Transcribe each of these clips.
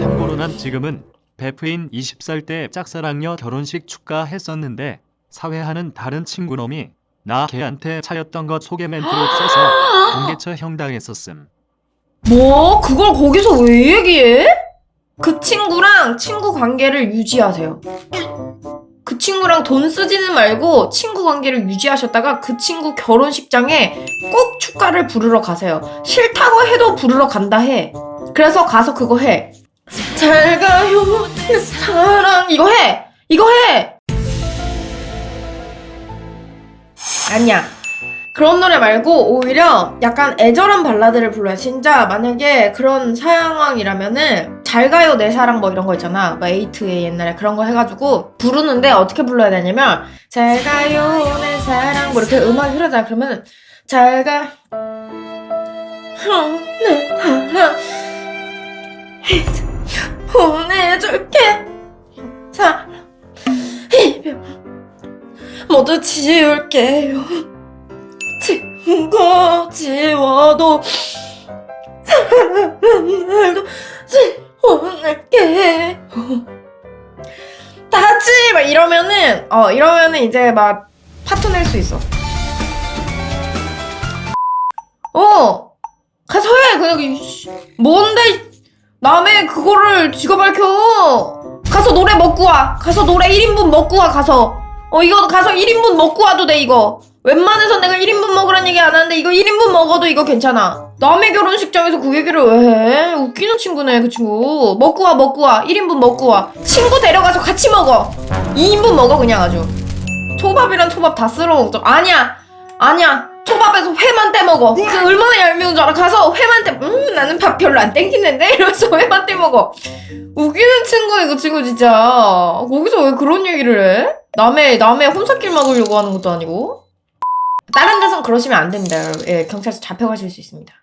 참고로 난 지금은 베프인 20살 때 짝사랑녀 결혼식 축가했었는데 사회하는 다른 친구놈이 나 걔한테 차였던 것 소개 멘트로 써서 공개처 형당했었음. 뭐? 그걸 거기서 왜 얘기해? 그 친구랑 친구 관계를 유지하세요. 그 친구랑 돈 쓰지는 말고 친구 관계를 유지하셨다가 그 친구 결혼식장에 꼭 축가를 부르러 가세요. 싫다고 해도 부르러 간다 해. 그래서 가서 그거 해. 잘 가요, 내 사랑. 이거 해! 이거 해! 아니야. 그런 노래 말고 오히려 약간 애절한 발라드를 불러요. 진짜 만약에 그런 상황이라면은 잘 가요 내 사랑 뭐 이런 거 있잖아. 뭐 에이트의 옛날에 그런 거 해가지고 부르는데 어떻게 불러야 되냐면 잘 가요 내 사랑 뭐 이렇게 음악이 흐르잖아. 그러면 잘 가. 내 사랑 줄게. 사랑 이별. 모두 지울게요. 거 지워도 사랑을 지워낼게 다 같이 막 이러면은 어 이러면은 이제 막 파토 낼수 있어. 어! 가서 해! 그냥. 뭔데 이- 남의 그거를 지가 밝혀 가서 노래 먹고 와. 가서 노래 1인분 먹고 와 가서. 어 이거 가서 1인분 먹고 와도 돼 이거. 웬만해서 내가 1인분 먹으란 얘기 안 하는데 이거 1인분 먹어도 이거 괜찮아. 남의 결혼식장에서 그 얘기를 왜 해? 웃기는 친구네 그 친구. 먹고 와 먹고 와. 1인분 먹고 와. 친구 데려가서 같이 먹어. 2인분 먹어 그냥 아주. 초밥이랑 초밥 다 쓸어 먹죠 아니야. 아니야 초밥에서 회만 떼 먹어. 그 얼마나 얄미운 줄 알아. 가서 회만 떼 음 나는 밥 별로 안 땡기는데? 이러면서 회만 떼 먹어. 웃기는 친구야 그 친구 진짜. 거기서 왜 그런 얘기를 해? 남의 남의 혼사길 막으려고 하는 것도 아니고. 다른 데선 그러시면 안 됩니다 예, 경찰서 잡혀가실 수 있습니다.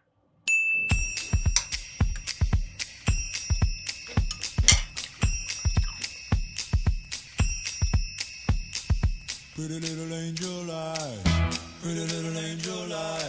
Pretty little angel eyes, Pretty little angel eyes.